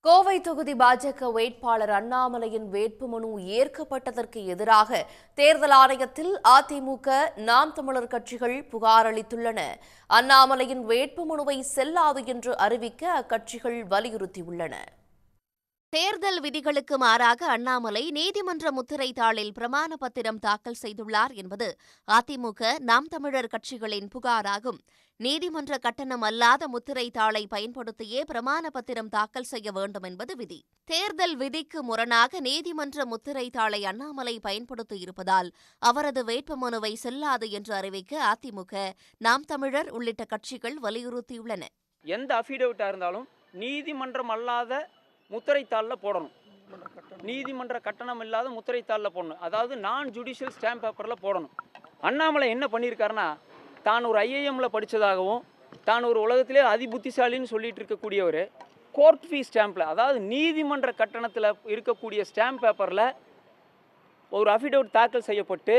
கோவை தொகுதி பாஜக வேட்பாளர் அண்ணாமலையின் வேட்புமனு ஏற்கப்பட்டதற்கு எதிராக தேர்தல் ஆணையத்தில் அதிமுக நாம் தமிழர் கட்சிகள் புகார் அளித்துள்ளன. அண்ணாமலையின் வேட்புமனுவை செல்லாது என்று அறிவிக்க அக்கட்சிகள் வலியுறுத்தியுள்ளன. தேர்தல் விதிகளுக்கு மாறாக அண்ணாமலை நீதிமன்ற முத்திரை தாளில் பிரமாண பத்திரம் தாக்கல் செய்துள்ளார் என்பது அதிமுக நாம் தமிழர் கட்சிகளின் புகாராகும். நீதிமன்ற கட்டணம் அல்லாத முத்திரை தாளை பயன்படுத்தியே பிரமாண பத்திரம் தாக்கல் செய்ய வேண்டும் என்பது விதி. தேர்தல் விதிக்கு முரணாக நீதிமன்ற முத்திரை தாளை அண்ணாமலை பயன்படுத்தியிருப்பதால் அவரது வேட்புமனுவை செல்லாது என்று அறிவிக்க அதிமுக நாம் தமிழர் உள்ளிட்ட கட்சிகள் வலியுறுத்தியுள்ளன. எந்த அபிடவிட்டா இருந்தாலும் நீதிமன்றம் அல்லாத முத்திரைத்தாளில் போடணும். நீதிமன்ற கட்டணம் இல்லாத முத்திரைத்தாளில் போடணும். அதாவது நான் ஜுடிஷியல் ஸ்டாம்ப் பேப்பரில் போடணும். அண்ணாமலை என்ன பண்ணியிருக்காருன்னா தான் ஒரு ஐஏஎம்ல படித்ததாகவும் தான் ஒரு உலகத்திலே அதி புத்திசாலின்னு சொல்லிட்டு இருக்கக்கூடியவர் கோர்ட் ஃபீஸ் ஸ்டாம்பில் அதாவது நீதிமன்ற கட்டணத்தில் இருக்கக்கூடிய ஸ்டாம்ப் பேப்பரில் ஒரு அஃபிடவிட் தாக்கல் செய்யப்பட்டு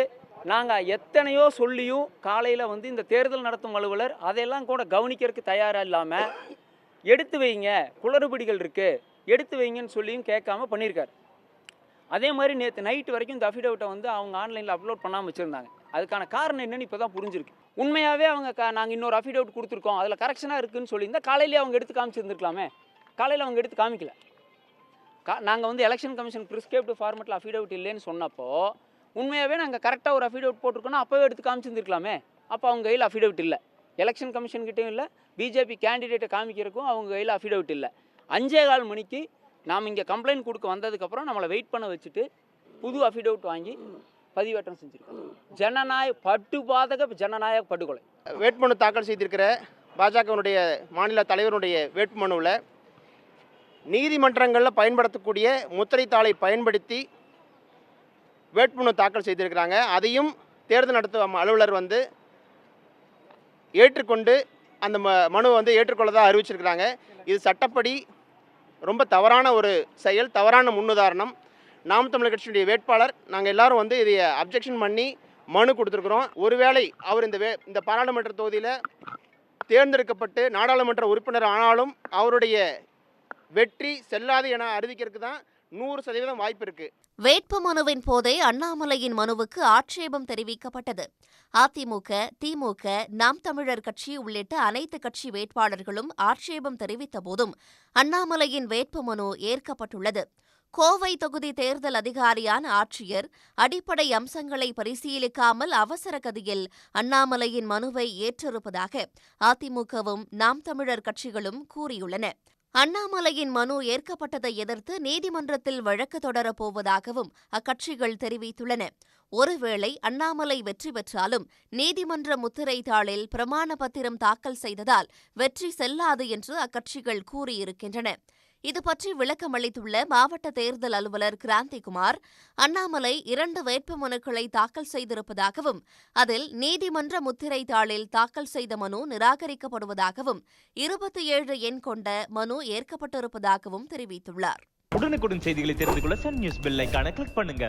நாங்கள் எத்தனையோ சொல்லியும் காலையில் வந்து இந்த தேர்தல் நடத்தும் அலுவலர் அதையெல்லாம் கூட கவனிக்கிறதுக்கு தயாராக இல்லாமல் எடுத்து வைங்க குளறுபடிகள் இருக்குது எடுத்து வைங்கன்னு சொல்லியும் கேட்காம பண்ணியிருக்காரு. அதே மாதிரி நேற்று நைட்டு வரைக்கும் இந்த அஃபிடவிட்டை வந்து அவங்க ஆன்லைனில் அப்லோட் பண்ணாமல் வச்சுருந்தாங்க. அதுக்கான காரணம் என்னென்னு இப்போ தான் புரிஞ்சிருக்கு. உண்மையாகவே அவங்க க நாங்கள் இன்னொரு அஃபிடவிட் கொடுத்துருக்கோம். அதில் கரெக்ஷனாக இருக்குதுன்னு சொல்லியிருந்தால் காலையிலேயே அவங்க எடுத்து காமிச்சிருந்துருக்கலாமே. காலையில் அவங்க எடுத்து காமிக்கல. கா நாங்கள் வந்து எலெக்ஷன் கமிஷன் ப்ரிஸ்கிரிப்ட் ஃபார்மெட்டில் அஃபிடவிட் இல்லைன்னு சொன்னப்போ உண்மையாகவே நாங்கள் கரெக்டாக ஒரு அஃபிடவிட் போட்டிருக்கோன்னா அப்போவே எடுத்து காமிச்சிருந்துருக்கலாமே. அப்போ அவங்க கையில் அஃபிடவிட் இல்லை. எலெக்ஷன் கமிஷன்கிட்டையும் இல்லை பிஜேபி கேண்டிடேட்டை காமிக்கிறதுக்கும் அவங்க கையில் அஃபிடவிட் இல்லை. அஞ்சே கால் மணிக்கு நாம் இங்கே கம்ப்ளைண்ட் கொடுக்க வந்ததுக்கப்புறம் நம்மளை வெயிட் பண்ண வச்சுட்டு புது அஃபிடவிட் வாங்கி பதிவேற்றம் செஞ்சுருக்கோம் ஜனநாயக பட்டுபாதக ஜனநாயக படுகொலை. வேட்புமனு தாக்கல் செய்திருக்கிற பாஜகவினுடைய மாநில தலைவருடைய வேட்புமனுவில் நீதிமன்றங்களில் பயன்படுத்தக்கூடிய முத்திரைத்தாளை பயன்படுத்தி வேட்புமனு தாக்கல் செய்திருக்கிறாங்க. அதையும் தேர்தல் நடத்தும் அலுவலர் வந்து ஏற்றுக்கொண்டு அந்த ம மனுவை வந்து ஏற்றுக்கொள்ளதாக அறிவிச்சிருக்கிறாங்க. இது சட்டப்படி ரொம்ப தவறான ஒரு செயல் தவறான முன்னுதாரணம். நாம் தமிழர் கட்சியினுடைய வேட்பாளர் நாங்கள் எல்லாரும் வந்து இதை அப்ஜெக்ஷன் பண்ணி மனு கொடுத்துருக்குறோம். ஒருவேளை அவர் இந்த வே இந்த பாராளுமன்ற தொகுதியில் தேர்ந்தெடுக்கப்பட்டு நாடாளுமன்ற உறுப்பினர் ஆனாலும் அவருடைய வெற்றி செல்லாது என அறிவிக்கிறதுக்கு தான் நூறு சதவீதம் வாய்ப்பு இருக்கு. வேட்பு மனுவின் போதே அண்ணாமலையின் மனுவுக்கு ஆட்சேபம் தெரிவிக்கப்பட்டது. அதிமுக திமுக நாம் தமிழர் கட்சி உள்ளிட்ட அனைத்து கட்சி வேட்பாளர்களும் ஆட்சேபம் தெரிவித்த போதும் அண்ணாமலையின் வேட்பு மனு ஏற்கப்பட்டுள்ளது. கோவை தொகுதி தேர்தல் அதிகாரியான ஆட்சியர் அடிப்படை அம்சங்களை பரிசீலிக்காமல் அவசர கதியில் அண்ணாமலையின் மனுவை ஏற்றிருப்பதாக அதிமுகவும் நாம் தமிழர் கட்சிகளும் கூறியுள்ளன. அண்ணாமலையின் மனு ஏற்கப்பட்டதை எதிர்த்து நீதிமன்றத்தில் வழக்கு தொடரப் போவதாகவும் அக்கட்சிகள் தெரிவித்துள்ளன. ஒருவேளை அண்ணாமலை வெற்றி பெற்றாலும் நீதிமன்ற முத்திரை தாளில் பிரமாண பத்திரம் தாக்கல் செய்ததால் வெற்றி செல்லாது என்று அக்கட்சிகள் கூறியிருக்கின்றன. இதுபற்றி விளக்கமளித்துள்ள மாவட்ட தேர்தல் அலுவலர் கிராந்திகுமார் அண்ணாமலை இரண்டு வேட்புமனுக்களை தாக்கல் செய்திருப்பதாகவும் அதில் நீதிமன்ற முத்திரை தாளில் தாக்கல் செய்த மனு நிராகரிக்கப்படுவதாகவும் இருபத்தி ஏழு எண் கொண்ட மனு ஏற்கப்பட்டிருப்பதாகவும் தெரிவித்துள்ளார். உடனுக்குடன் செய்திகளை தெரிந்து கொள்ள சன் நியூஸ் பெல்லைக்கான கிளிக் பண்ணுங்க.